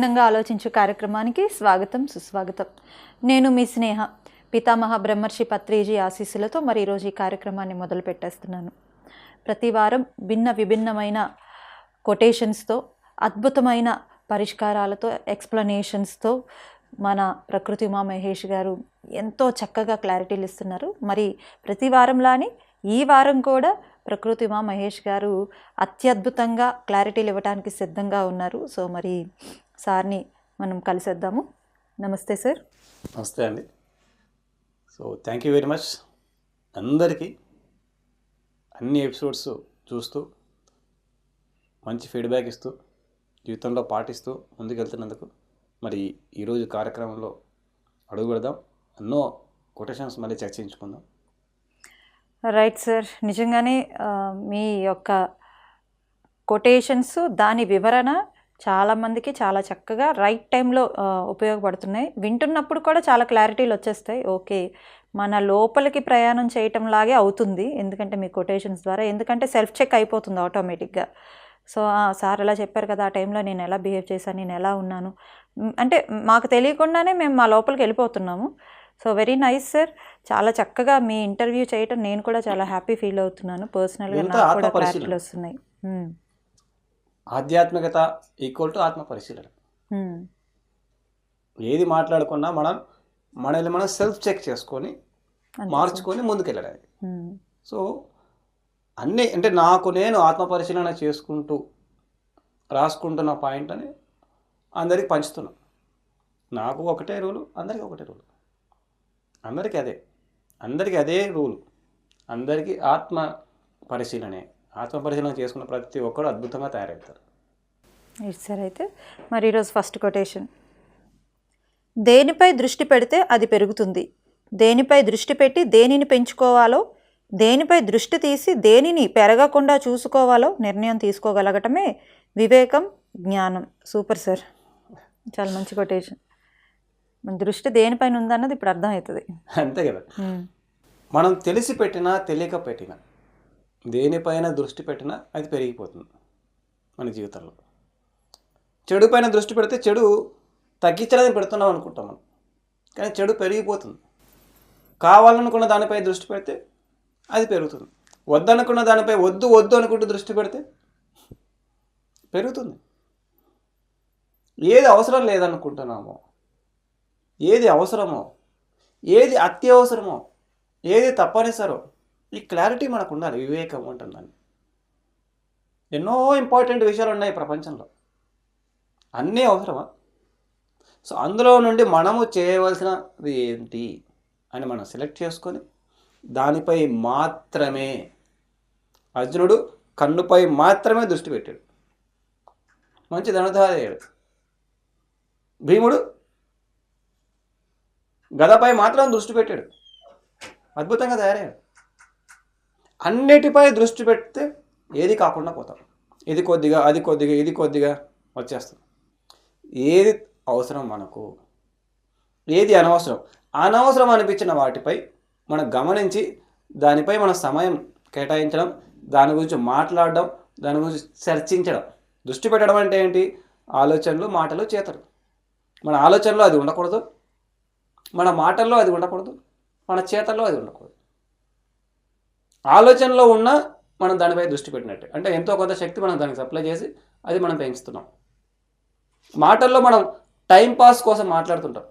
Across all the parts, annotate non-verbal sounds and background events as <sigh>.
భిన్నంగా ఆలోచించు కార్యక్రమానికి స్వాగతం సుస్వాగతం. నేను మీ స్నేహ పితామహ బ్రహ్మర్షి పత్రిజీ ఆశీస్సులతో మరి ఈరోజు ఈ కార్యక్రమాన్ని మొదలు పెట్టేస్తున్నాను. ప్రతి వారం భిన్న విభిన్నమైన కొటేషన్స్తో అద్భుతమైన పరిష్కారాలతో ఎక్స్ప్లెనేషన్స్తో మన ప్రకృతి ఉమా మహేష్ గారు ఎంతో చక్కగా క్లారిటీలు ఇస్తున్నారు. మరి ప్రతి వారంలానే ఈ వారం కూడా ప్రకృతి ఉమా మహేష్ గారు అత్యద్భుతంగా క్లారిటీలు ఇవ్వడానికి సిద్ధంగా ఉన్నారు. సో మరి సార్ని మనం కలిసేద్దాము. నమస్తే సార్. నమస్తే అండి. So thank you very much అందరికీ అన్ని ఎపిసోడ్స్ చూస్తూ మంచి ఫీడ్బ్యాక్ ఇస్తూ జీవితంలో పాటిస్తూ ముందుకెళ్తున్నందుకు మరి ఈరోజు కార్యక్రమంలో అడుగు పెడదాం ఎన్నో కొటేషన్స్ మళ్ళీ చర్చించుకుందాం. రైట్ సార్ నిజంగానే మీ యొక్క కొటేషన్స్ దాని వివరణ చాలామందికి చాలా చక్కగా రైట్ టైంలో ఉపయోగపడుతున్నాయి. వింటున్నప్పుడు కూడా చాలా క్లారిటీలు వచ్చేస్తాయి. ఓకే మన లోపలికి ప్రయాణం చేయటం లాగే అవుతుంది. ఎందుకంటే మీ కొటేషన్స్ ద్వారా. ఎందుకంటే సెల్ఫ్ చెక్ అయిపోతుంది ఆటోమేటిక్గా సో ఆ, సార్ ఎలా చెప్పారు కదా ఆ టైంలో నేను ఎలా బిహేవ్ చేశాను నేను ఎలా ఉన్నాను. అంటే మాకు తెలియకుండానే మేము మా లోపలికి వెళ్ళిపోతున్నాము. సో వెరీ నైస్ సార్ చాలా చక్కగా మీ ఇంటర్వ్యూ చేయటం నేను కూడా చాలా హ్యాపీ ఫీల్ అవుతున్నాను. పర్సనల్గా నాకు కూడా. క్లారిటీలు వస్తున్నాయి. ఆధ్యాత్మికత ఈక్వల్ టు ఆత్మ పరిశీలన. ఏది మాట్లాడుకున్నా మనం మనల్ని మనం సెల్ఫ్ చెక్ చేసుకొని మార్చుకొని ముందుకెళ్ళడానికి. సో అన్నీ అంటే నాకు నేను ఆత్మ పరిశీలన చేసుకుంటూ రాసుకుంటున్న పాయింట్ అని అందరికి పంచుతున్నా. నాకు ఒకటే రూలు అందరికీ ఒకటే రూలు అందరికీ అదే. అందరికీ అదే రూల్ అందరికీ ఆత్మ పరిశీలనే. ఆత్మ పరిశీలన చేసుకున్న ప్రతి ఒక్కరు అద్భుతంగా తయారవుతారు. సార్ అయితే మరి ఈరోజు ఫస్ట్ కొటేషన్. దేనిపై దృష్టి పెడితే అది పెరుగుతుంది? దేనిపై దృష్టి పెట్టి దేనిని పెంచుకోవాలో దేనిపై దృష్టి తీసి దేనిని పెరగకుండా చూసుకోవాలో నిర్ణయం తీసుకోగలగటమే వివేకం జ్ఞానం. Super sir. చాలా మంచి కొటేషన్. మన దృష్టి దేనిపైన ఉందన్నది ఇప్పుడు అర్థమవుతుంది. అంతే కదా. మనం తెలిసి పెట్టినా తెలియక పెట్టినా దేనిపైన దృష్టి పెట్టినా అది పెరిగిపోతుంది మన జీవితంలో. చెడు పైన దృష్టి పెడితే చెడు తగ్గించడానికి పెడుతున్నాం అనుకుంటాం మనం. కానీ చెడు పెరిగిపోతుంది. కావాలనుకున్న దానిపై దృష్టి పెడితే అది పెరుగుతుంది. వద్దనుకున్న దానిపై వద్దు వద్దు అనుకుంటూ దృష్టి పెడితే పెరుగుతుంది. ఏది అవసరం లేదనుకుంటున్నామో ఏది అవసరమో ఏది అత్యవసరమో ఏది తప్పనిసరో ఈ క్లారిటీ మనకు ఉండాలి వివేకం ఉంటుందని ఎన్నో ఇంపార్టెంట్ విషయాలు ఉన్నాయి ప్రపంచంలో. అన్నీ అవసరమా? సో అందులో నుండి మనము చేయవలసినది ఏంటి అని మనం సెలెక్ట్ చేసుకొని దానిపై మాత్రమే అర్జునుడు కన్నుపై మాత్రమే దృష్టి పెట్టాడు. మంచి ధనుధారయ్యాడు భీముడు గదపై మాత్రం దృష్టి పెట్టాడు. అద్భుతంగా తయారయ్యాడు. అన్నిటిపై దృష్టి పెడితే ఏది కాకుండా పోతాం. ఇది కొద్దిగా అది కొద్దిగా ఇది కొద్దిగా వచ్చేస్తుంది. ఏది అవసరం మనకు? ఏది అనవసరం? అనవసరం అనిపించిన వాటిపై మనం గమనించి దానిపై మన సమయం కేటాయించడం దాని గురించి మాట్లాడడం దాని గురించి చర్చించడం. దృష్టి పెట్టడం అంటే ఏంటి? ఆలోచనలు మాటలు చేతలు. మన ఆలోచనలో అది ఉండకూడదు. మన మాటల్లో అది ఉండకూడదు. మన చేతల్లో అది ఉండకూడదు. ఆలోచనలో ఉన్న మనం దానిపై దృష్టి పెట్టినట్టే. అంటే ఎంతో కొంత శక్తి మనం దానికి సప్లై చేసి అది మనం పెంచుతున్నాం. మాటల్లో మనం టైం పాస్ కోసం మాట్లాడుతుంటాం.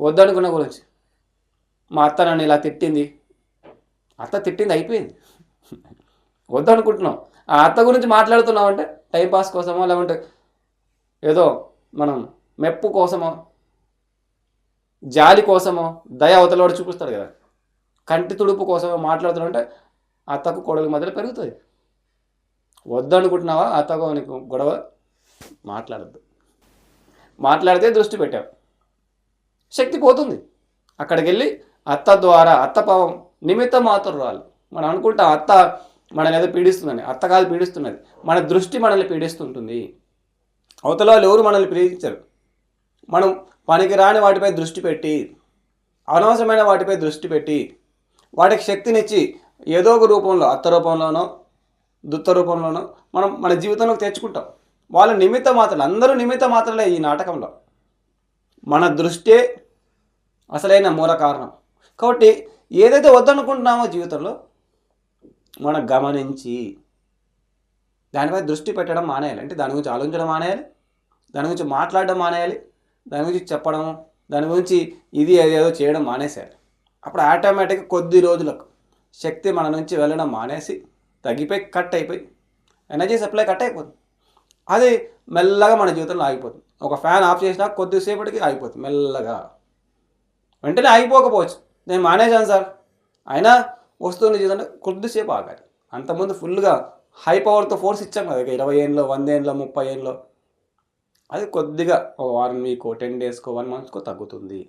వద్దనుకున్న గురించి. మా అత్త నన్ను ఇలా తిట్టింది. అత్త తిట్టింది అయిపోయింది. వద్దనుకుంటున్నాం. ఆ అత్త గురించి మాట్లాడుతున్నాం అంటే టైం పాస్ కోసమో లేకుంటే ఏదో మనం మెప్పు కోసమో జాలి కోసమో దయ అవతలవాడు చూపిస్తాడు కదా. కంటి తుడుపు కోసమే మాట్లాడుతుంటే అంటే అత్తకు కొడలు మధ్యలో పెరుగుతుంది. వద్దనుకుంటున్నావా? అత్తకు నీకు గొడవ? మాట్లాడద్దు. మాట్లాడితే దృష్టి పెట్టావు. శక్తి పోతుంది. అక్కడికి వెళ్ళి అత్త ద్వారా అత్త పావం నిమిత్త మాతురాలు మనం అనుకుంటాం అత్త మనల్ని ఏదో పీడిస్తుందని. అత్త కాదు పీడిస్తున్నది. మన దృష్టి మనల్ని పీడిస్తుంటుంది. అవతల వాళ్ళు ఎవరు మనల్ని పీడించరు మనం పనికి రాని వాటిపై దృష్టి పెట్టి అనవసరమైన వాటిపై దృష్టి పెట్టి వాటికి శక్తినిచ్చి ఏదో ఒక రూపంలో అత్త రూపంలోనో దుత్త రూపంలోనో మనం మన జీవితంలోకి తెచ్చుకుంటాం. వాళ్ళ నిమిత్త మాత్రలు అందరూ నిమిత్త మాత్రలే ఈ నాటకంలో. మన దృష్టే అసలైన మూల కారణం. కాబట్టి ఏదైతే వద్దనుకుంటున్నామో జీవితంలో మనం గమనించి దానిపై దృష్టి పెట్టడం మానేయాలి. అంటే దాని గురించి ఆలోచించడం మానేయాలి దాని గురించి మాట్లాడడం మానేయాలి దాని గురించి చెప్పడం దాని గురించి ఇది ఏదేదో చేయడం మానేసేయాలి. అప్పుడు ఆటోమేటిక్గా కొద్ది రోజులకు శక్తి మన నుంచి వెళ్ళడం మానేసి తగ్గిపోయి కట్ అయిపోయి ఎనర్జీ సప్లై కట్ అయిపోతుంది. అది మెల్లగా మన జీవితంలో ఆగిపోతుంది. ఒక ఫ్యాన్ ఆఫ్ చేసినా కొద్దిసేపటికి ఆగిపోతుంది మెల్లగా. వెంటనే ఆగిపోకపోవచ్చు. నేను మానేశాను సార్. అయినా వస్తుంది జీవితంలో కొద్దిసేపు ఆగాలి. అంతకుముందు ఫుల్గా హై పవర్తో ఫోర్స్ ఇచ్చాం కదా ఇక ఇరవై ఏళ్ళలో వంద ఏళ్ళలో ముప్పై ఏళ్ళలో అది కొద్దిగా ఒక వారం వీకో టెన్ డేస్కో వన్ మంత్స్కో తగ్గుతుంది.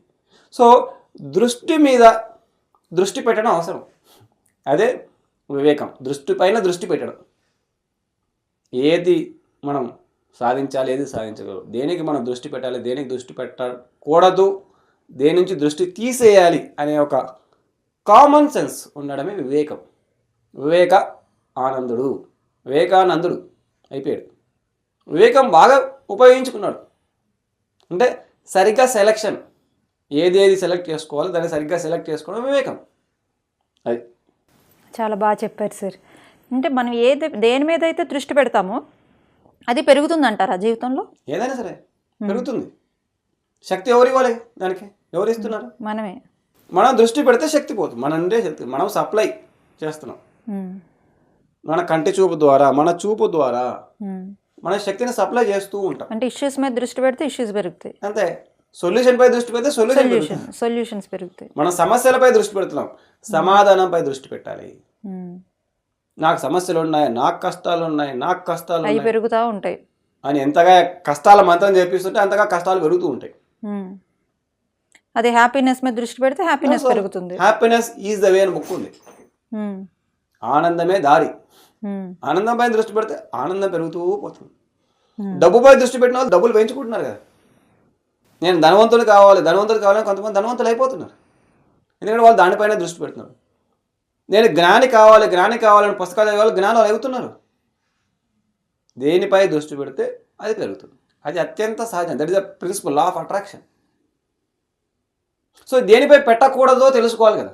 సో దృష్టి మీద దృష్టి పెట్టడం అవసరం. అదే వివేకం. దృష్టి పైన దృష్టి పెట్టడం. ఏది మనం సాధించాలి ఏది సాధించగలరు దేనికి మనం దృష్టి పెట్టాలి దేనికి దృష్టి పెట్టకూడదు దేని నుంచి దృష్టి తీసేయాలి అనే ఒక కామన్ సెన్స్ ఉండడమే వివేకం. వివేక ఆనందుడు. వివేకానందుడు అయిపోయాడు. వివేకం బాగా ఉపయోగించుకున్నాడు. అంటే సరిగ్గా సెలక్షన్ ఏది ఏది సెలెక్ట్ చేసుకోవాలో దాన్ని సరిగ్గా సెలెక్ట్ చేసుకోవడం వివేకం. అది. చాలా బాగా చెప్పారు సార్. అంటే మనం ఏది దేని మీద అయితే దృష్టి పెడతామో అది పెరుగుతుందంటారా జీవితంలో? ఏదైనా సరే పెరుగుతుంది. శక్తి ఎవరు ఇవ్వాలి దానికి? ఎవరు ఇస్తున్నారు? మనమే. మనం దృష్టి పెడితే శక్తి పోతుంది. మన నుండే శక్తి మనం సప్లై చేస్తున్నాం. మన కంటి చూపు ద్వారా మన చూపు ద్వారా. మన శక్తిని సప్లై చేస్తూ ఉంటాం. అంటే ఇష్యూస్ మీద దృష్టి పెడితే ఇష్యూస్ పెరుగుతాయి. అంతే. సొల్యూషన్ పై దృష్టి పెడితే సొల్యూషన్ సొల్యూషన్ సొల్యూషన్స్ పెరుగుతాయి. మనం సమస్యలపై దృష్టి పెడుతున్నాం. సమాధానంపై దృష్టి పెట్టాలి. ఉమ్. నాకు సమస్యలు ఉన్నాయి నాకు కష్టాలు ఉన్నాయి నాకు కష్టాలు అవి పెరుగుతూ ఉంటాయి. అని ఎంతగా కష్టాల మంత్రం చేపిస్తుంటే అంతగా కష్టాలు పెరుగుతూ ఉంటాయి. ఉమ్. అదే హ్యాపీనెస్ మీద దృష్టి పెడితే హ్యాపీనెస్ పెరుగుతుంది. హ్యాపీనెస్ ఈజ్ ద వే అని బుక్ ఉంది. ఉమ్, ఆనందమే దారి. ఉమ్, ఆనందంపై దృష్టి పెడితే ఆనందం పెరుగుతూ పోతుంది. Hmm. డబ్బుపై దృష్టి పెట్టిన వాళ్ళు డబ్బులు పెంచుకుంటున్నారు కదా. నేను ధనవంతులు కావాలి ధనవంతులు కావాలని కొంతమంది ధనవంతులు అయిపోతున్నారు. ఎందుకంటే వాళ్ళు దానిపైన దృష్టి పెడుతున్నారు. నేను జ్ఞాని కావాలి జ్ఞాని కావాలని పుస్తకాలు చదివాలి జ్ఞానాలు అవుతున్నారు. దేనిపై దృష్టి పెడితే అది పెరుగుతుంది. అది అత్యంత సహజం. That is the principle law of attraction so దేనిపై పెట్టకూడదో తెలుసుకోవాలి కదా.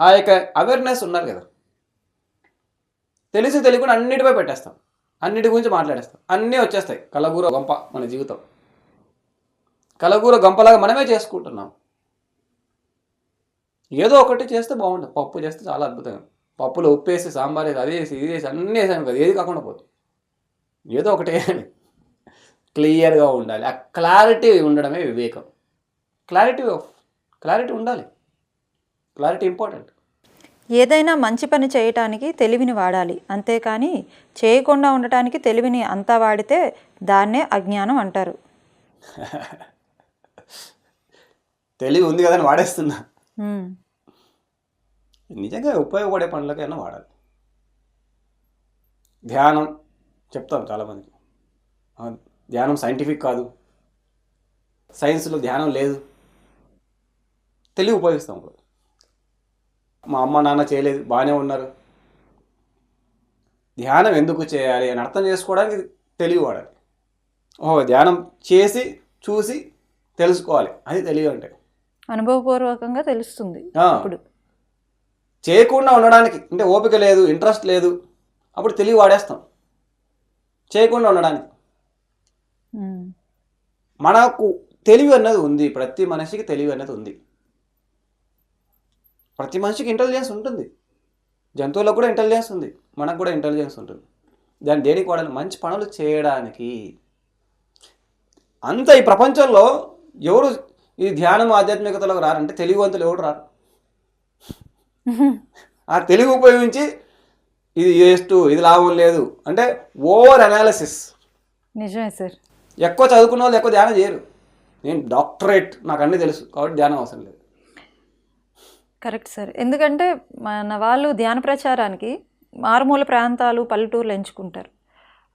ఆ యొక్క అవేర్నెస్ ఉన్నారు కదా. తెలిసి తెలియకుండా అన్నిటిపై పెట్టేస్తాం. అన్నిటి గురించి మాట్లాడేస్తాం. అన్నీ వచ్చేస్తాయి. కలగూర గంప మన జీవితం. కలగూర గంపలాగా మనమే చేసుకుంటున్నాం. ఏదో ఒకటి చేస్తే బాగుంటుంది. పప్పు చేస్తే చాలా అద్భుతంగా. పప్పులో ఉప్పు వేసి సాంబార్ వేసి అది వేసి ఇది వేసి అన్నీ వేసాను కదా ఏది కాకుండా పోతుంది. ఏదో ఒకటి వేయాలి. క్లియర్గా ఉండాలి. ఆ క్లారిటీ ఉండడమే వివేకం. క్లారిటీ ఆఫ్ క్లారిటీ ఉండాలి. Clarity important. ఏదైనా మంచి పని చేయటానికి తెలివిని వాడాలి. అంతేకాని చేయకుండా ఉండటానికి తెలివిని అంతా వాడితే దాన్నే అజ్ఞానం అంటారు. <laughs> తెలివి ఉంది కదా అని వాడేస్తున్నా. నిజంగా ఉపయోగపడే పనులకైనా వాడాలి. ధ్యానం చెప్తాం చాలామందికి. ధ్యానం సైంటిఫిక్ కాదు. సైన్స్లో ధ్యానం లేదు. తెలివి ఉపయోగిస్తాం ఇప్పుడు. మా అమ్మ నాన్న చేయలేదు బాగానే ఉన్నారు. ధ్యానం ఎందుకు చేయాలి అని అర్థం చేసుకోవడానికి తెలివి వాడాలి. ఓ ధ్యానం చేసి చూసి తెలుసుకోవాలి. అది తెలివి అంటే. అనుభవపూర్వకంగా తెలుస్తుంది. ఇప్పుడు. చేయకుండా ఉండడానికి అంటే ఓపిక లేదు ఇంట్రెస్ట్ లేదు అప్పుడు తెలివి వాడేస్తాం. చేయకుండా ఉండడానికి. మనకు తెలివి అన్నది ఉంది ప్రతి మనిషికి తెలివి అనేది ఉంది. ప్రతి మనిషికి ఇంటెలిజెన్స్ ఉంటుంది. జంతువులకు కూడా ఇంటెలిజెన్స్ ఉంది మనకు కూడా ఇంటెలిజెన్స్ ఉంటుంది. దాన్ని దేనికి వాడాలి? మంచి పనులు చేయడానికి. అంత ఈ ప్రపంచంలో ఎవరు ఈ ధ్యానం ఆధ్యాత్మికతలోకి రారంటే తెలివివంతులు ఎవరు రారు? <laughs> ఆ తెలివి ఉపయోగించి ఇది వేస్ట్ ఇది లాభం లేదు. అంటే ఓవర్ అనాలిసిస్. నిజమే సార్. ఎక్కువ చదువుకున్న వాళ్ళు ఎక్కువ ధ్యానం చేయరు. నేను డాక్టరేట్ నాకు అన్నీ తెలుసు కాబట్టి ధ్యానం అవసరం లేదు. Correct sir. ఎందుకంటే మన వాళ్ళు ధ్యాన ప్రచారానికి మారుమూల ప్రాంతాలు పల్లెటూర్లు ఎంచుకుంటారు.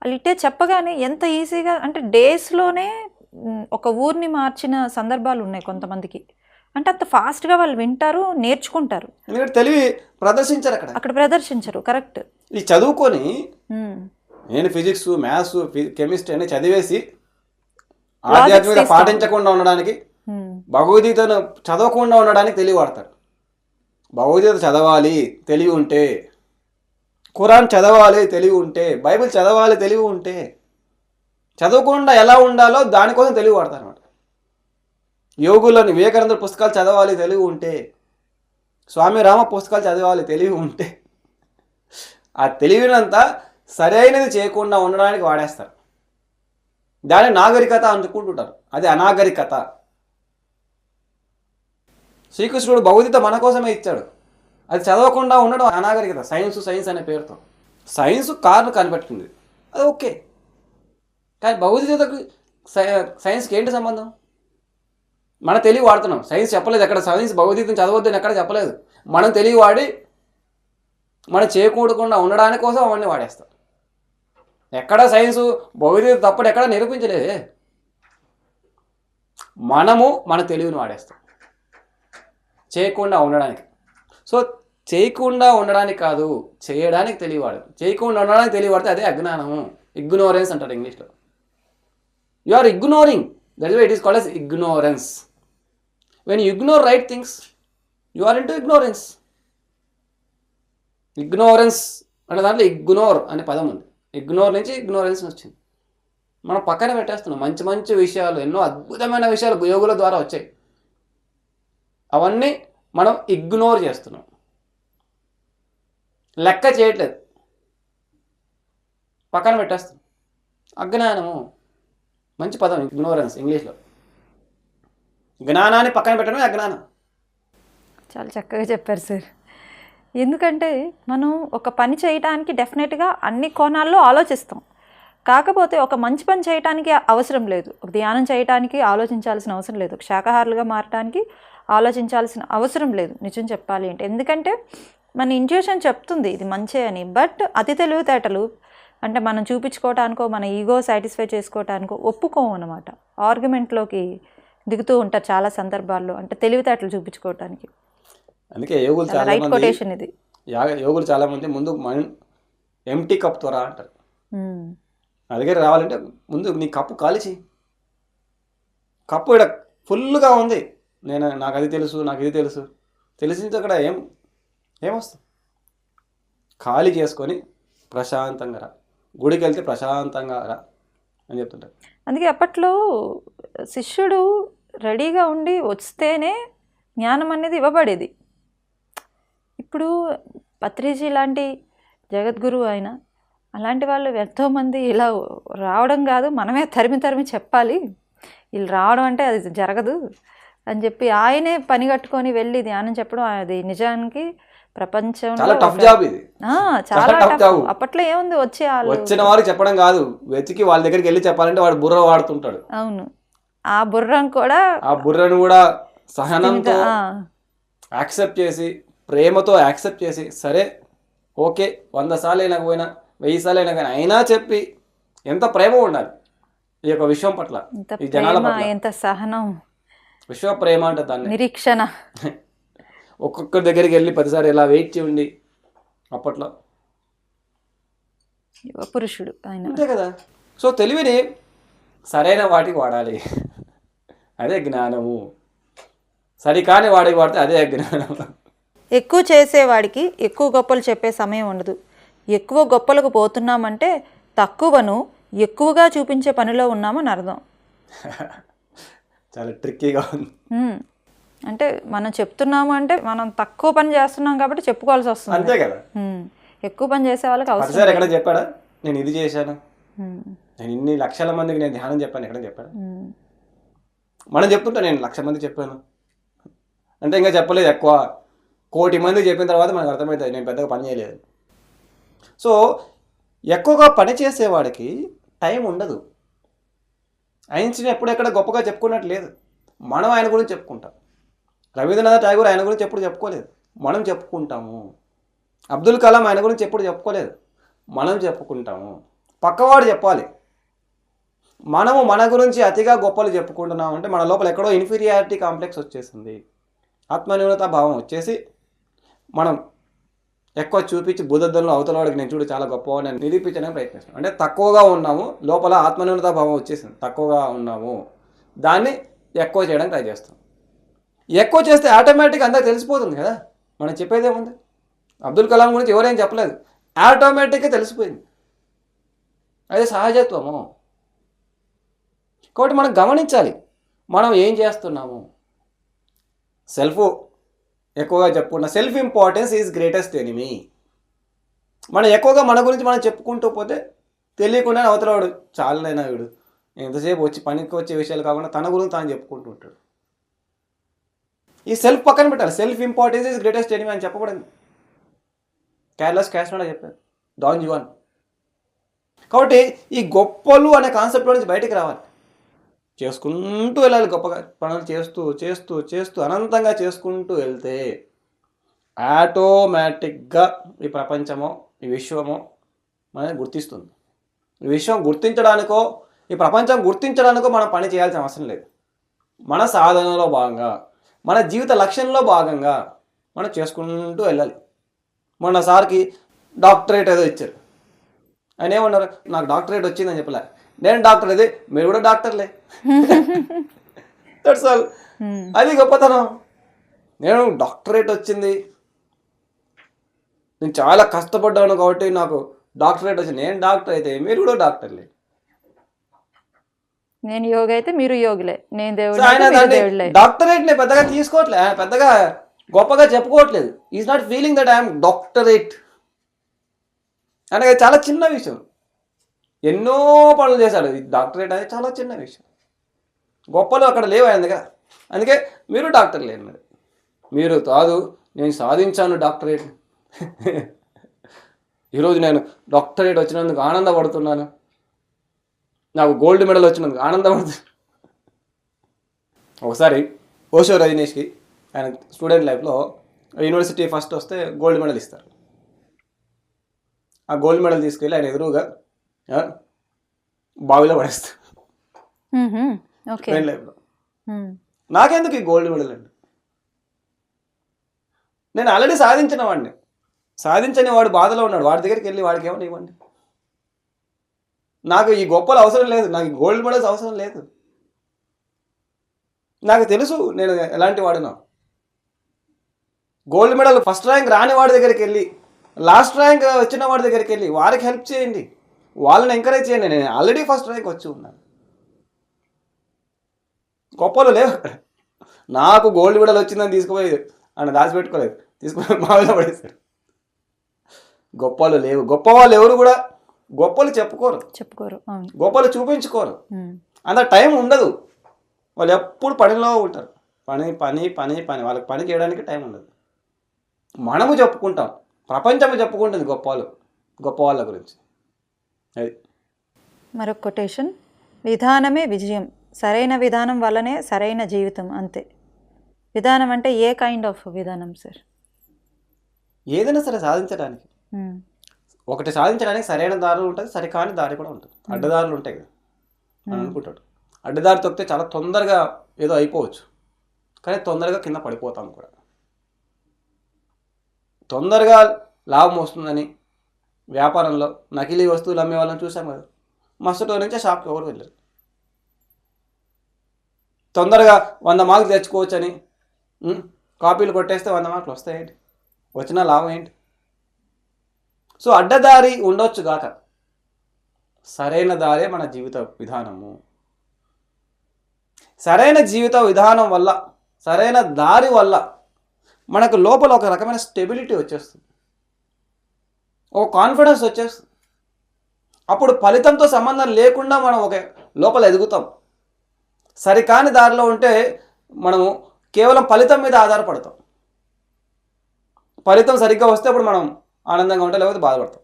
వాళ్ళు ఇట్టే చెప్పగానే ఎంత ఈజీగా అంటే డేస్లోనే ఒక ఊరిని మార్చిన సందర్భాలు ఉన్నాయి కొంతమందికి. అంటే అంత ఫాస్ట్గా వాళ్ళు వింటారు నేర్చుకుంటారు. ఎందుకంటే తెలివి ప్రదర్శించారు అక్కడ. అక్కడ ప్రదర్శించరు కరెక్ట్. ఈ చదువుకొని నేను ఫిజిక్స్ మ్యాథ్స్ కెమిస్ట్రీ అన్ని చదివేసి తీస్తాం. పాటించకుండా ఉండడానికి భగవద్గీతను చదవకుండా ఉండడానికి తెలివి వాడతారు. భగవద్గీత చదవాలి తెలివి ఉంటే. ఖురాన్ చదవాలి తెలివి ఉంటే. బైబిల్ చదవాలి తెలివి ఉంటే. చదవకుండా ఎలా ఉండాలో దానికోసం తెలివి వాడతారు అనమాట యోగులని వివేకానంద పుస్తకాలు చదవాలి తెలివి ఉంటే స్వామి రామ పుస్తకాలు చదవాలి తెలివి ఉంటే ఆ తెలివినంతా సరైనది చేయకుండా ఉండడానికి వాడేస్తారు. దాన్ని నాగరికత అనుకుంటుంటారు అది అనాగరికత. శ్రీకృష్ణుడు భౌతిక మన కోసమే ఇచ్చాడు. అది చదవకుండా ఉండడం అనాగరికత. సైన్స్ సైన్స్ అనే పేరుతో. సైన్స్ కారును కనిపెట్టింది అది ఓకే. కానీ భౌతికతకు సై- సైన్స్కి ఏంటి సంబంధం? మన తెలివి వాడుతున్నాం. సైన్స్ చెప్పలేదు ఎక్కడ. సైన్స్ భౌతికతను చదవద్దని ఎక్కడ చెప్పలేదు. మనం తెలివి వాడి మనం చేయకూడకుండా ఉండడానికి కోసం అవన్నీ వాడేస్తాం. ఎక్కడ సైన్స్ భౌతికత తప్పడు ఎక్కడ నిరూపించలేదే. మనము మన తెలివిని వాడేస్తాం. చేయకుండా ఉండడానికి. సో చేయకుండా ఉండడానికి కాదు చేయడానికి తెలియవాడు చేయకుండా ఉండడానికి తెలియవాడితే అదే అజ్ఞానము. ఇగ్నోరెన్స్ అంటారు ఇంగ్లీష్లో. You are ignoring that is it is called as ignorance when you ignore right things you are into ignorance ignorance అంటే దాంట్లో ఇగ్నోర్ అనే పదం ఉంది. ఇగ్నోర్ నుంచి ఇగ్నోరెన్స్ వచ్చింది. మనం పక్కన పెట్టేస్తున్నాం. మంచి మంచి విషయాలు ఎన్నో అద్భుతమైన విషయాలు యోగుల ద్వారా వచ్చాయి. అవన్నీ మనం ఇగ్నోర్ చేస్తున్నాం. లెక్క చేయట్లేదు. పక్కన పెట్టేస్తాం అజ్ఞానము. మంచి పదం ఇగ్నోరెన్స్ ఇంగ్లీష్లో. జ్ఞానాన్ని పక్కన పెట్టడమే అజ్ఞానం చాలా చక్కగా చెప్పారు సార్. ఎందుకంటే మనం ఒక పని చేయటానికి డెఫినెట్గా అన్ని కోణాల్లో ఆలోచిస్తాం. కాకపోతే ఒక మంచి పని చేయటానికి అవసరం లేదు. ఒక ధ్యానం చేయటానికి ఆలోచించాల్సిన అవసరం లేదు. ఒక శాకాహారులుగా మారటానికి ఆలోచించాల్సిన అవసరం లేదు. నిజం చెప్పాలి అంటే. ఎందుకంటే మన ఇంట్యూషన్ చెప్తుంది ఇది మంచే అని. బట్ అతి తెలివితేటలు అంటే మనం చూపించుకోవటానికో మన ఈగో సాటిస్ఫై చేసుకోవటానికో ఒప్పుకోము అనమాట ఆర్గ్యుమెంట్లోకి దిగుతూ ఉంటారు చాలా సందర్భాల్లో అంటే తెలివితేటలు చూపించుకోవటానికి. అందుకే యోగులు చాలా కొటేషన్ ఇది. యోగులు చాలా మంది ముందు ఎంటీ కప్ త్వర అంటారు. నా దగ్గర రావాలంటే ముందు నీ కప్పు కాలిచి కప్పు ఇక్కడ ఫుల్గా ఉంది. నేను నాకు అది తెలుసు నాకు ఇది తెలుసు. తెలిసింది అక్కడ ఏం ఏమొస్తుంది ఖాళీ చేసుకొని ప్రశాంతంగా రా. గుడికి వెళ్తే ప్రశాంతంగా అని చెప్తుంటారు. అందుకే అప్పట్లో శిష్యుడు రెడీగా ఉండి వస్తేనే జ్ఞానం అనేది ఇవ్వబడేది. ఇప్పుడు పత్రిజీ లాంటి జగద్గురువు ఆయన అలాంటి వాళ్ళు ఎంతోమంది ఇలా రావడం కాదు మనమే తరిమి తరిమి చెప్పాలి. వీళ్ళు రావడం అంటే అది జరగదు అని చెప్పి ఆయనే పని కట్టుకొని వెళ్ళి ధ్యానం చెప్పడం అది నిజానికి ప్రపంచంలో చాలా టఫ్ జాబ్ ఇది. చాలా tough. job. అప్పట్లో ఏముంది? వచ్చి వచ్చిన వారికి చెప్పడం కాదు. వెతికి వాళ్ళ దగ్గరికి వెళ్ళి చెప్పాలంటే వాడు బుర్ర వాడుతుంటాడు. అవును. ఆ బుర్రం కూడా ఆ బుర్రను కూడా సహనంతో యాక్సెప్ట్ చేసి ప్రేమతో యాక్సెప్ట్ చేసి సరే ఓకే వంద సార్లు అయినా పోయినా వెయ్యి సార్లు అయినా కానీ అయినా చెప్పి ఎంత ప్రేమ ఉండాలి? ఈ యొక్క విషయం పట్ల ఈ జనాల పట్ల. ఎంత సహనం. విశ్వ ప్రేమ అంటే దాన్ని. నిరీక్షణ. <laughs> ఒక్కొక్కరి దగ్గరికి వెళ్ళి పదిసారి ఇలా వెయిట్ చేయండి అప్పట్లో. పురుషుడు ఆయన. అంతే కదా. సో తెలివిని సరైన వాటికి వాడాలి. అదే జ్ఞానము. సరికాని వాడికి వాడితే అదే అజ్ఞానం ఎక్కువ చేసేవాడికి ఎక్కువ గొప్పలు చెప్పే సమయం ఉండదు. ఎక్కువ గొప్పలకు పోతున్నామంటే తక్కువను ఎక్కువగా చూపించే పనిలో ఉన్నామని అర్థం. <laughs> చాలా ట్రిక్కీగా ఉంది. అంటే మనం చెప్తున్నాము అంటే మనం తక్కువ పని చేస్తున్నాం కాబట్టి చెప్పుకోవాల్సి వస్తుంది. అంతే కదా. ఎక్కువ పని చేసే వాళ్ళకి అవసరం ఎక్కడ చెప్పాడా? నేను ఇది చేశాను. నేను ఇన్ని లక్షల మందికి నేను ధ్యానం చెప్పాను ఎక్కడ చెప్పాడా. మనం చెప్తుంటా నేను లక్ష మందికి చెప్పాను. అంటే ఇంకా చెప్పలేదు ఎక్కువ. కోటి మందికి చెప్పిన తర్వాత మనకు అర్థమవుతుంది నేను పెద్దగా పని చేయలేదు. సో ఎక్కువగా పని చేసేవాడికి టైం ఉండదు. ఐన్స్టీన్ ఎప్పుడు ఎక్కడ గొప్పగా చెప్పుకున్నట్టు లేదు. మనం ఆయన గురించి చెప్పుకుంటాం. రవీంద్రనాథ్ ఠాగూర్ ఆయన గురించి ఎప్పుడు చెప్పుకోలేదు. మనం చెప్పుకుంటాము. అబ్దుల్ కలాం ఆయన గురించి ఎప్పుడు చెప్పుకోలేదు. మనం చెప్పుకుంటాము. పక్కవాడు చెప్పాలి. మనము మన గురించి అతిగా గొప్పలు చెప్పుకుంటున్నాం అంటే మన లోపల ఎక్కడో ఇన్ఫీరియారిటీ కాంప్లెక్స్ వచ్చేసింది. ఆత్మన్యూనత భావం వచ్చేసి మనం ఎక్కువ చూపించి భూదద్దంలో అవతల వాడికి నేను చూడు చాలా గొప్ప అని నిరూపించడానికి ప్రయత్నిస్తాను అంటే తక్కువగా ఉన్నాము లోపల ఆత్మన్యూనత భావం వచ్చేసింది. తక్కువగా ఉన్నాము. దాన్ని ఎక్కువ చేయడానికి ట్రై చేస్తాం ఎక్కువ చేస్తే ఆటోమేటిక్ అందరికి తెలిసిపోతుంది కదా. మనం చెప్పేది ఏముంది అబ్దుల్ కలాం గురించి ఎవరేం చెప్పలేదు. ఆటోమేటిక్గా తెలిసిపోయింది. అదే సహజత్వము. కాబట్టి మనం గమనించాలి. మనం ఏం చేస్తున్నాము? సెల్ఫ్ ఎక్కువగా చెప్పుకున్న self importance is greatest enemy మనం ఎక్కువగా మన గురించి మనం చెప్పుకుంటూ పోతే తెలియకుండా అవతలవాడు చాలనైనా వీడు. ఎంతసేపు వచ్చి పనికి వచ్చే విషయాలు కాకుండా తన గురించి తాను చెప్పుకుంటూ ఉంటాడు. ఈ సెల్ఫ్ పక్కన పెట్టాలి. Self importance is greatest enemy అని చెప్పకూడదు. కేర్లెస్ క్యాస్ట్మెంట్ చెప్పారు. డాన్ జువాన్ కాబట్టి ఈ గొప్పలు అనే కాన్సెప్ట్లో నుంచి బయటికి రావాలి. చేసుకుంటూ వెళ్ళాలి గొప్పగా పనులు చేస్తూ చేస్తూ చేస్తూ అనంతంగా చేసుకుంటూ వెళ్తే ఆటోమేటిక్గా ఈ ప్రపంచమో ఈ విశ్వమో మనల్ని గుర్తిస్తుంది. ఈ విశ్వం గుర్తించడానికో ఈ ప్రపంచం గుర్తించడానికో మనం పని చేయాల్సిన అవసరం లేదు. మన సాధనలో భాగంగా మన జీవిత లక్ష్యంలో భాగంగా మనం చేసుకుంటూ వెళ్ళాలి. మొన్న సార్కి డాక్టరేట్ ఏదో ఇచ్చారు. ఆయన ఏమన్నారు? నాకు డాక్టరేట్ వచ్చిందని చెప్పలే. నేను డాక్టర్ అది మీరు కూడా డాక్టర్లే. That's all Hmm. అది గొప్పతనం. నేను డాక్టరేట్ వచ్చింది. నేను చాలా కష్టపడ్డాను కాబట్టి నాకు డాక్టరేట్ వచ్చింది. నేను డాక్టర్ అయితే మీరు కూడా డాక్టర్లే. నేను యోగి అయితే మీరు యోగులే. నేను దేవుడు డాక్టరేట్ని పెద్దగా తీసుకోవట్లేదు ఆయన పెద్దగా గొప్పగా చెప్పుకోవట్లేదు. Is not feeling that I'm doctorate అనగా చాలా చిన్న విషయం. ఎన్నో పనులు చేశాడు. డాక్టరేట్ అనేది చాలా చిన్న విషయం. గొప్పలు అక్కడ లేవు ఆయన దగ్గర అందుకే మీరు డాక్టర్ లేరు మరి. మీరు కాదు నేను సాధించాను డాక్టరేట్ <laughs> ఈరోజు నేను డాక్టరేట్ వచ్చినందుకు ఆనందపడుతున్నాను. నాకు గోల్డ్ మెడల్ వచ్చినందుకు ఆనందపడుతున్నాను ఒకసారి ఓషో రజనీష్కి ఆయన స్టూడెంట్ లైఫ్లో యూనివర్సిటీ ఫస్ట్ వస్తే గోల్డ్ మెడల్ ఇస్తారు. ఆ గోల్డ్ మెడల్ తీసుకెళ్ళి ఆయన ఎదురుగా బావిలో పడేస్తారు. స్టూడెంట్ లైఫ్లో. నాకెందుకు ఈ గోల్డ్ మెడల్ అండి? నేను ఆల్రెడీ సాధించిన వాడిని. సాధించని వాడు బాధలో ఉన్నాడు. వాడి దగ్గరికి వెళ్ళి వాడికి ఏమని ఇవ్వండి. నాకు ఈ గొప్పలు అవసరం లేదు. నాకు గోల్డ్ మెడల్స్ అవసరం లేదు. నాకు తెలుసు నేను ఎలాంటి వాడినో. గోల్డ్ మెడల్ ఫస్ట్ ర్యాంక్ రాని వాడి దగ్గరికి వెళ్ళి లాస్ట్ ర్యాంక్ వచ్చిన వాడి దగ్గరికి వెళ్ళి వారికి హెల్ప్ చేయండి. వాళ్ళని ఎంకరేజ్ చేయండి. నేను ఆల్రెడీ ఫస్ట్ ర్యాంక్ వచ్చి ఉన్నాను. గొప్పలు లేవు అక్కడ. నాకు గోల్డ్ మెడల్ వచ్చిందని తీసుకుపోయి ఆయన దాచిపెట్టుకోలేదు. తీసుకుపోయి <laughs> మావిలో పడేశారు గొప్పలు లేవు. గొప్ప వాళ్ళు ఎవరు కూడా గొప్పలు చెప్పుకోరు. చెప్పుకోరు. గొప్పలు చూపించుకోరు. అంత టైం ఉండదు. వాళ్ళు ఎప్పుడు పనిలో ఉంటారు. పని పని పని పని. వాళ్ళకి పని చేయడానికి టైం ఉండదు. మనము చెప్పుకుంటాం. ప్రపంచము చెప్పుకుంటుంది గొప్ప వాళ్ళు గొప్ప వాళ్ళ గురించి. అది. మరొక కొటేషన్. విధానమే విజయం. సరైన విధానం వల్లనే సరైన జీవితం అంతే. విధానం అంటే ఏ కైండ్ ఆఫ్ విధానం సార్? ఏదైనా సరే సాధించడానికి. ఒకటి సాధించడానికి సరైన దారులు ఉంటుంది సరికాని దారి కూడా ఉంటుంది. అడ్డదారులు ఉంటాయి కదా. అని అనుకుంటాడు. అడ్డదారి తొక్కితే చాలా తొందరగా ఏదో అయిపోవచ్చు. కానీ తొందరగా కింద పడిపోతాం కూడా. తొందరగా లాభం వస్తుందని వ్యాపారంలో నకిలీ వస్తువులు అమ్మే వాళ్ళని చూసాం కదా. మస్తు నుంచే షాప్కి ఎవరు వెళ్ళరు. తొందరగా వంద మార్కులు తెచ్చుకోవచ్చని కాపీలు కొట్టేస్తే వంద మార్కులు వస్తాయేంటి? వచ్చిన లాభం ఏంటి? సో అడ్డదారి ఉండొచ్చు గాక. సరైన దారే మన జీవిత విధానము. సరైన జీవిత విధానం వల్ల సరైన దారి వల్ల మనకు లోపల ఒక రకమైన స్టెబిలిటీ వచ్చేస్తుంది. ఒక కాన్ఫిడెన్స్ వచ్చేస్తుంది. అప్పుడు ఫలితంతో సంబంధం లేకుండా మనం ఒక లోపల ఎదుగుతాం. సరికాని దారిలో ఉంటే మనము కేవలం ఫలితం మీద ఆధారపడతాం. ఫలితం సరిగ్గా వస్తే అప్పుడు మనం ఆనందంగా ఉంటాం లేకపోతే బాధపడతాం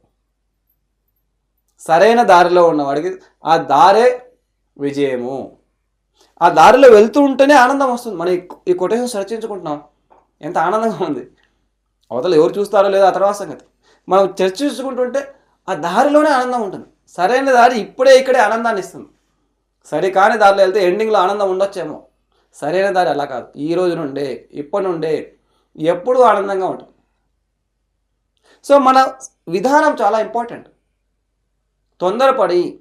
సరైన దారిలో ఉన్నవాడికి ఆ దారే విజయము. ఆ దారిలో వెళ్తూ ఉంటేనే ఆనందం వస్తుంది. మనం ఈ- కొటేషన్ చర్చించుకుంటున్నాం. ఎంత ఆనందంగా ఉంది. అవతల ఎవరు చూస్తారో లేదో ఆ తర్వాత సంగతి. మనం చర్చించుకుంటుంటే ఆ దారిలోనే ఆనందం ఉంటుంది. సరైన దారి ఇప్పుడే ఇక్కడే ఆనందాన్ని ఇస్తుంది. సరి కాని దారిలో వెళ్తే ఎండింగ్లో ఆనందం ఉండొచ్చేమో. సరైన దారి అలా కాదు. ఈ రోజు నుండే ఇప్పటి నుండే ఎప్పుడూ ఆనందంగా ఉంటుంది సో మన విధానం చాలా ఇంపార్టెంట్. తొందరపడి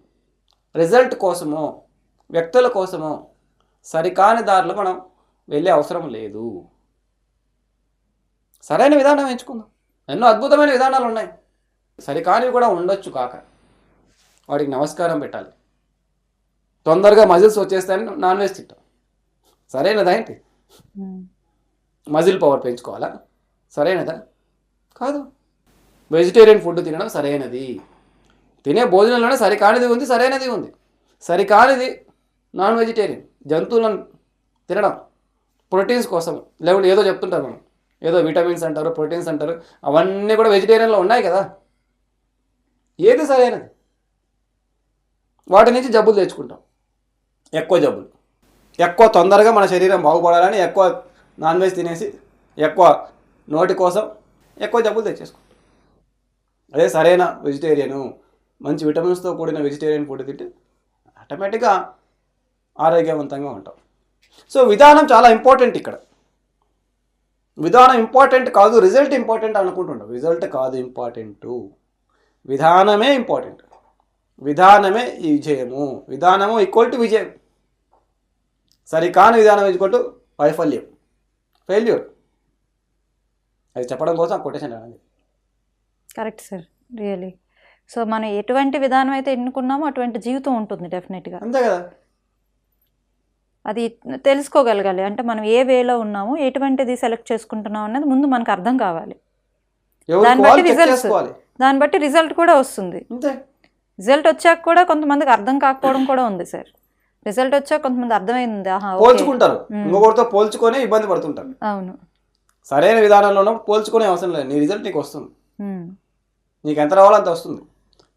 రిజల్ట్ కోసమో వ్యక్తుల కోసమో సరికాని దారిలో మనం వెళ్ళే అవసరం లేదు. సరైన విధానం ఎంచుకుందాం. ఎన్నో అద్భుతమైన విధానాలు ఉన్నాయి. సరికానివి కూడా ఉండొచ్చు కాక. వాడికి నమస్కారం పెట్టాలి. తొందరగా మజిల్స్ వచ్చేస్తాయని నాన్ వెజ్ తింటాం. సరైనదా ఏంటి. మజిల్ పవర్ పెంచుకోవాలా? సరైనదా? కాదు. వెజిటేరియన్ ఫుడ్ తినడం సరైనది. తినే భోజనంలోనే సరికానిది ఉంది సరైనది ఉంది. సరికానిది నాన్ వెజిటేరియన్ జంతువులను తినడం ప్రోటీన్స్ కోసం. లేకుంటే ఏదో చెప్తుంటారు మనం. ఏదో విటమిన్స్ అంటారు ప్రోటీన్స్ అంటారు అవన్నీ కూడా వెజిటేరియన్లో ఉన్నాయి కదా. ఏది సరైనది? వాటి నుంచి జబ్బులు తెచ్చుకుంటాం. ఎక్కువ జబ్బులు. ఎక్కువ తొందరగా మన శరీరం బాగుపడాలని ఎక్కువ నాన్ వెజ్ తినేసి ఎక్కువ నోటి కోసం ఎక్కువ జబ్బులు తెచ్చేసుకుంటాం. అదే సరైన వెజిటేరియను మంచి విటమిన్స్తో కూడిన వెజిటేరియన్ ఫుడ్ తింటే ఆటోమేటిక్గా ఆరోగ్యవంతంగా ఉంటాం. సో విధానం చాలా ఇంపార్టెంట్ ఇక్కడ. విధానం ఇంపార్టెంట్ కాదు రిజల్ట్ ఇంపార్టెంట్ అనుకుంటుంటాం. రిజల్ట్ కాదు ఇంపార్టెంట్. విధానమే ఇంపార్టెంట్. విధానమే ఈ విజయము. విధానము ఈక్వల్ టు విజయం. సరికాని విధానం ఈక్వల్ టు వైఫల్యం. ఫెయిల్యూర్ అది చెప్పడం కోసం కొటేషన్ అనేది కరెక్ట్ సార్ రియలీ. సో మనం ఎటువంటి విధానం అయితే ఎన్నుకున్నామో అటువంటి జీవితం ఉంటుంది డెఫినెట్గా. అంతే కదా? అది తెలుసుకోగలగాలి. అంటే మనం ఏ వేలో ఉన్నామో ఎటువంటిది సెలెక్ట్ చేసుకుంటున్నాం అనేది ముందు మనకు అర్థం కావాలి. దాన్ని బట్టి. చేసుకోవాలి. దాన్ని బట్టి రిజల్ట్ కూడా వస్తుంది. రిజల్ట్ వచ్చాక కూడా కొంతమందికి అర్థం కాకపోవడం కూడా ఉంది సార్. రిజల్ట్ వచ్చాక కొంతమంది అర్థమైంది పోల్చుకుంటారు. ఇంకొకరితో పోల్చుకొని ఇబ్బంది పడుతుంటారు. అవును. సరైన విధానంలో పోల్చుకునే అవసరం లేదు. నీ రిజల్ట్ నీకు వస్తుంది. నీకు ఎంత రావాలో అంత వస్తుంది.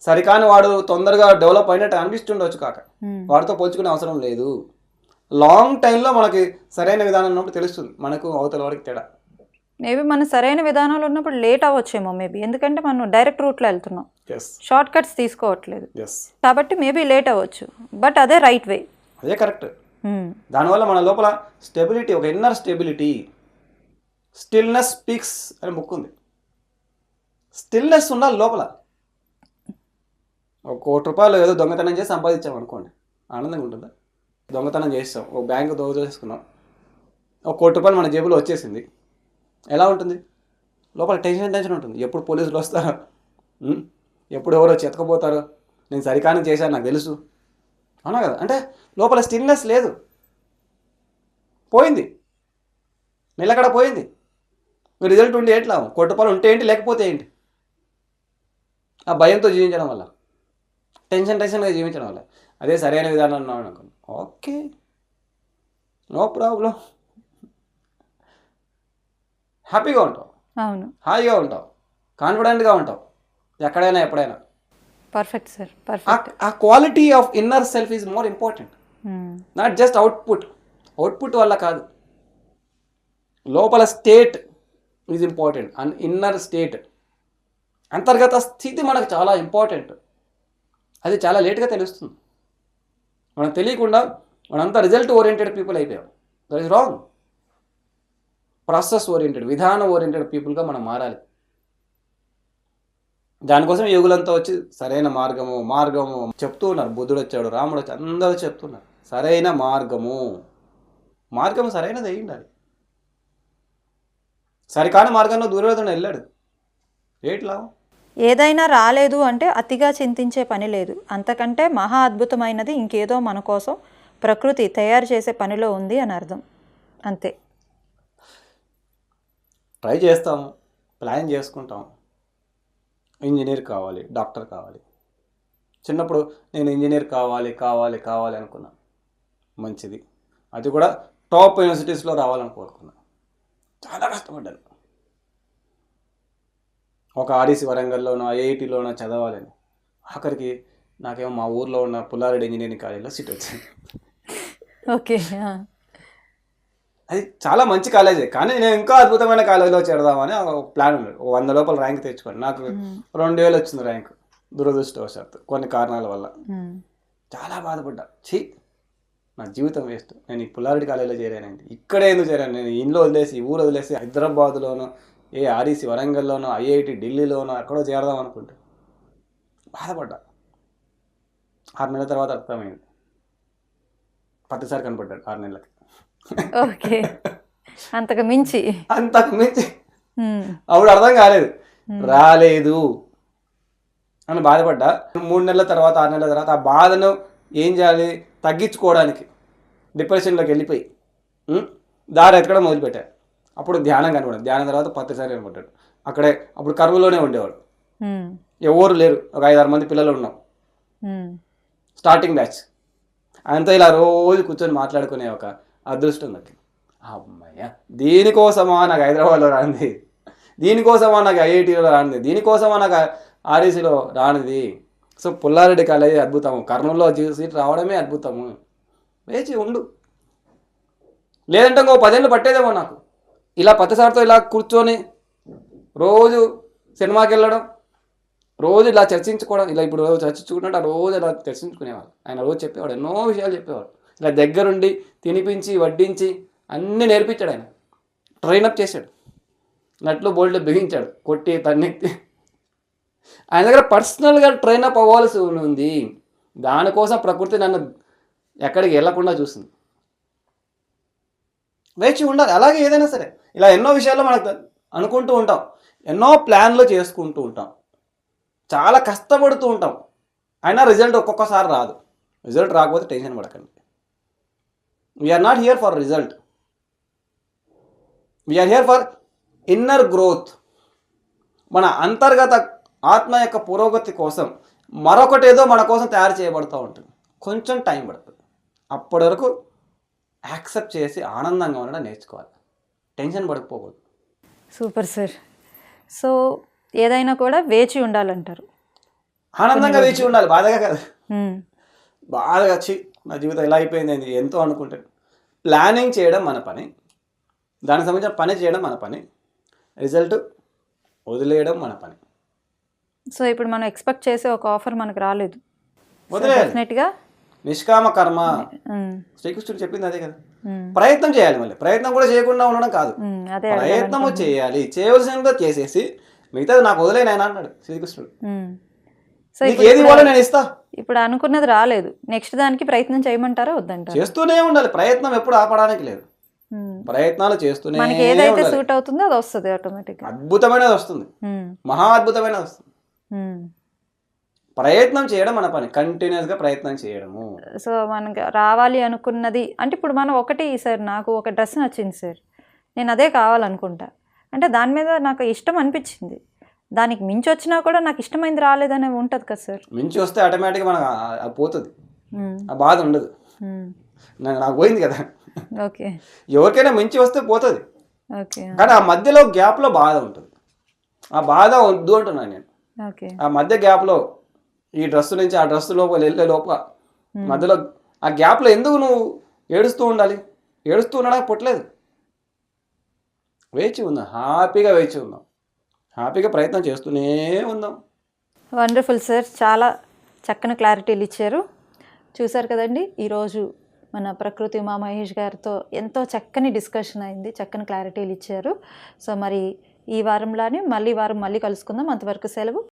సరికాని వాడు తొందరగా డెవలప్ అయినట్టు అనిపిస్తుండొచ్చు కాక. వాడితో పోల్చుకునే అవసరం లేదు. లాంగ్ టైంలో మనకి సరైన విధానం ఉన్నప్పుడు తెలుస్తుంది. మనకు అవతల వాడికి తేడా. మేబీ మనం సరైన విధానంలో ఉన్నప్పుడు లేట్ అవ్వచ్చేమో మేబీ. ఎందుకంటే మనం డైరెక్ట్ రూట్లో వెళ్తున్నాం. షార్ట్ కట్స్ తీసుకోవట్లేదు. కాబట్టి మేబీ లేట్ అవ్వచ్చు. బట్ అదే రైట్ వే. అదే కరెక్ట్. దానివల్ల మన లోపల స్టెబిలిటీ ఒక ఇన్నర్ స్టెబిలిటీ స్టిల్నెస్ స్పీక్స్ అని బుక్ ఉంది స్టిల్నెస్ ఉండాలి లోపల. ఒక కోటి రూపాయలు ఏదో దొంగతనం చేసి సంపాదించాం అనుకోండి. ఆనందంగా ఉంటుందా? దొంగతనం చేస్తాం. ఒక బ్యాంకు దొంగ చేసుకున్నాం. ఒక కోటి రూపాయలు మన జేబులో వచ్చేసింది. ఎలా ఉంటుంది? లోపల టెన్షన్ టెన్షన్ ఉంటుంది. ఎప్పుడు పోలీసులు వస్తారు? ఎప్పుడు ఎవరో చెతకపోతారు? నేను సరికాని చేశాను నాకు తెలుసు. అవునా కదా? అంటే లోపల స్టిల్నెస్ లేదు. పోయింది. నిలకడ పోయింది. రిజల్ట్ ఉండి ఎట్లా కోటి రూపాయలు ఉంటే ఏంటి? లేకపోతే ఏంటి? ఆ భయంతో జీవించడం వల్ల. టెన్షన్ టెన్షన్గా జీవించడం వల్ల. అదే సరైన విధానం ఉన్నాను అనుకోండి ఓకే. No problem. హ్యాపీగా ఉంటావు. అవును. హాయిగా ఉంటావు. కాన్ఫిడెంట్గా ఉంటావు. ఎక్కడైనా ఎప్పుడైనా. పర్ఫెక్ట్ సార్ ఆ- పర్ఫెక్ట్ ఆ quality of inner self is more important not just output output వల్ల కాదు. లోపల state is important and inner state అంతర్గత స్థితి మనకు చాలా ఇంపార్టెంట్ అది చాలా లేట్గా తెలుస్తుంది. మనం తెలియకుండా మనంతా రిజల్ట్ ఓరియంటెడ్ పీపుల్ అయిపోయాం. That is wrong process oriented విధాన ఓరియంటెడ్ పీపుల్గా మనం మారాలి. దానికోసం యోగులంతా వచ్చి సరైన మార్గము మార్గము చెప్తూ ఉన్నారు. బుద్ధుడు వచ్చాడు రాముడు వచ్చాడు అందరూ చెప్తున్నారు సరైన మార్గము. మార్గం సరైనది అయి ఉండాలి సరికాని మార్గంలో దూరవేదన వెళ్ళాడు. ఏట్లా ఏదైనా రాలేదు అంటే అతిగా చింతించే పని లేదు. అంతకంటే మహా అద్భుతమైనది ఇంకేదో మన కోసం ప్రకృతి తయారు చేసే పనిలో ఉంది అని అర్థం. అంతే. ట్రై చేస్తాము ప్లాన్ చేసుకుంటాం ఇంజనీర్ కావాలి డాక్టర్ కావాలి. చిన్నప్పుడు నేను ఇంజనీర్ కావాలి కావాలి కావాలి అనుకున్నా. మంచిది. అది కూడా టాప్ యూనివర్సిటీస్లో రావాలని కోరుకున్నా. చాలా కష్టపడ్డాను. ఒక ఆర్ఈసి వరంగల్లోనో ఐఐటిలోనో చదవాలని. ఆఖరికి నాకేమో మా ఊర్లో ఉన్న పుల్లారెడ్డి ఇంజనీరింగ్ కాలేజీలో సీట్ వచ్చింది. ఓకే అది చాలా మంచి కాలేజే కానీ నేను ఇంకా అద్భుతమైన కాలేజీలో చేరదామని ఒక ప్లాన్ ఉంది ఒక వంద లోపల ర్యాంక్ తెచ్చుకోండి నాకు రెండు వేలు వచ్చింది ర్యాంక్ దురదృష్టవశాత్తు కొన్ని కారణాల వల్ల. చాలా బాధపడ్డా. ఛీ నా జీవితం వేస్ట్. నేను ఈ పుల్లారెడ్డి కాలేజీలో చేరానండి. ఇక్కడే ఎందుకు చేరాను? నేను ఇంట్లో వదిలేసి ఊరు వదిలేసి హైదరాబాద్లోను ఏ ఆర్ఈసి వరంగల్లోనో ఐఐటి ఢిల్లీలోనో ఎక్కడో చేరదాం అనుకుంటే బాధపడ్డా. ఆరు నెలల తర్వాత అర్థమైంది. పత్తిసారి కనపడ్డాడు ఆరు నెలలకి. ఓకే. అంతకు మించి. అంతకు మించి. అప్పుడు అర్థం కాలేదు. రాలేదు అని బాధపడ్డా. మూడు నెలల తర్వాత ఆరు నెలల తర్వాత ఆ బాధను ఏం చేయాలి? తగ్గించుకోవడానికి డిప్రెషన్లోకి వెళ్ళిపోయి? దారి ఎత్తడం మొదలుపెట్టా? అప్పుడు ధ్యానం కనపడింది ధ్యానం తర్వాత పత్తిసారి కనపడ్డాడు అక్కడే అప్పుడు కరువులోనే ఉండేవాడు. ఎవరు లేరు. ఒక ఐదారు మంది పిల్లలు ఉన్నాం. స్టార్టింగ్ బ్యాచ్ అంతా ఇలా రోజు కూర్చొని మాట్లాడుకునే ఒక అదృష్టం నాకు అమ్మయ్య! దీనికోసమా నాకు హైదరాబాద్లో రానిది? దీనికోసమా నాకు ఐఐటీలో రానిది? దీనికోసమా నాకు ఆర్ఈసీలో రానిది? సో పుల్లారెడ్డి కాలేజీ అద్భుతము. కర్నూలులో సీట్ రావడమే అద్భుతము. వేచి ఉండు. లేదంటే ఇంకో పదేళ్ళు పట్టేదేమో నాకు. ఇలా పత్తిసారితో ఇలా కూర్చొని రోజు సినిమాకి వెళ్ళడం రోజు ఇలా చర్చించుకోవడం ఇలా ఇప్పుడు రోజు చర్చించుకుంటుంటే ఆ రోజు ఇలా చర్చించుకునేవాళ్ళు. ఆయన రోజు చెప్పేవాడు ఎన్నో విషయాలు చెప్పేవాడు. ఇలా దగ్గరుండి తినిపించి వడ్డించి అన్నీ నేర్పించాడు ఆయన. ట్రైనప్ చేశాడు. నట్లు బోల్డ్ బిగించాడు. కొట్టి తన్నెత్తి. ఆయన దగ్గర పర్సనల్గా ట్రైనప్ అవ్వాల్సి ఉంది. దానికోసం ప్రకృతి నన్ను ఎక్కడికి వెళ్ళకుండా చూస్తుంది వేచి ఉండాలి. అలాగే ఏదైనా సరే. ఇలా ఎన్నో విషయాల్లో మనకు అనుకుంటూ ఉంటాం. ఎన్నో ప్లాన్లు చేసుకుంటూ ఉంటాం. చాలా కష్టపడుతూ ఉంటాం. అయినా రిజల్ట్ ఒక్కొక్కసారి రాదు. రిజల్ట్ రాకపోతే టెన్షన్ పడకండి. We are not here for result we are here for inner growth మన అంతర్గత ఆత్మ యొక్క పురోగతి కోసం మరొకటేదో మన కోసం తయారు చేయబడుతూ ఉంటుంది. కొంచెం టైం పడుతుంది. అప్పటి వరకు యాక్సెప్ట్ చేసి ఆనందంగా ఉండడం నేర్చుకోవాలి. టెన్షన్ పడకపోకూడదు సూపర్ సార్. సో ఏదైనా కూడా వేచి ఉండాలంటారు. ఆనందంగా వేచి ఉండాలి. బాధగా కాదు. బాగా వచ్చి నా జీవితం ఎలా అయిపోయింది ఎంతో అనుకుంటే ప్లానింగ్ చేయడం మన పని. దానికి సంబంధించిన పని చేయడం మన పని. రిజల్ట్ వదిలేయడం మన పని. సో ఇప్పుడు మనం ఎక్స్పెక్ట్ చేసే ఒక ఆఫర్ మనకు రాలేదు. డెఫినెట్గా నిష్కామ కర్మ శ్రీకృష్ణుడు చెప్పింది అదే కదా. ప్రయత్నం చేయాలి మళ్ళీ. ప్రయత్నం కూడా చేయకుండా ఉండడం కాదు. ప్రయత్నము చేయాలి. చేయవలసిందో చేసేసి మిగతాది నాకు వదిలేనాయన అన్నాడు శ్రీకృష్ణుడు. ఏది ఇవ్వాలో నేను ఇస్తా. ఇప్పుడు అనుకున్నది రాలేదు. నెక్స్ట్ దానికి ప్రయత్నం చేయమంటారా వద్దంటారా? చేస్తూనే ఉండాలి. ప్రయత్నం ఎప్పుడు ఆపడానికి లేదు. ప్రయత్నాలు చేస్తూనే మనకి ఏదైతే. సూట్ అవుతుందో అది వస్తుంది ఆటోమేటిక్గా అద్భుతమైనది వస్తుంది. మహా అద్భుతమైనది వస్తుంది. ప్రయత్నం చేయడం మన పని. కంటిన్యూస్గా ప్రయత్నం చేయడము. సో మనకి రావాలి అనుకున్నది. అంటే ఇప్పుడు మనం ఒకటి సార్ నాకు ఒక డ్రెస్ నచ్చింది సార్. నేను అదే కావాలనుకుంటా. అంటే దాని మీద నాకు ఇష్టం అనిపించింది. దానికి మించి వచ్చినా కూడా నాకు ఇష్టమైంది రాలేదని ఉంటుంది కదా సార్. మించి వస్తే ఆటోమేటిక్గా మనకు పోతుంది. ఆ బాధ ఉండదు. నాకు పోయింది కదా. ఓకే. ఎవరికైనా మించి వస్తే పోతుంది. ఓకే. కానీ ఆ మధ్యలో గ్యాప్లో బాధ ఉంటుంది. ఆ బాధ వద్దు అంటున్నాను నేను. ఓకే. ఆ మధ్య గ్యాప్లో ఈ డ్రెస్ నుంచి ఆ డ్రెస్ లోపల వెళ్ళే లోపల. మధ్యలో ఆ గ్యాప్లో ఎందుకు నువ్వు ఏడుస్తూ ఉండాలి? ఏడుస్తూ ఉండడానికి పుట్టలేదు. వేచి ఉందాం హ్యాపీగా వేచి ఉందాం హ్యాపీగా ప్రయత్నం చేస్తూనే ఉందాం వండర్ఫుల్ సార్. చాలా చక్కని క్లారిటీలు ఇచ్చారు. చూసారు కదండి ఈరోజు మన ప్రకృతి ఉమా మహేష్ గారితో ఎంతో చక్కని డిస్కషన్ అయింది చక్కని క్లారిటీలు ఇచ్చారు. సో మరి ఈ వారంలోనే మళ్ళీ వారం మళ్ళీ కలుసుకుందాం. అంతవరకు సెలవు.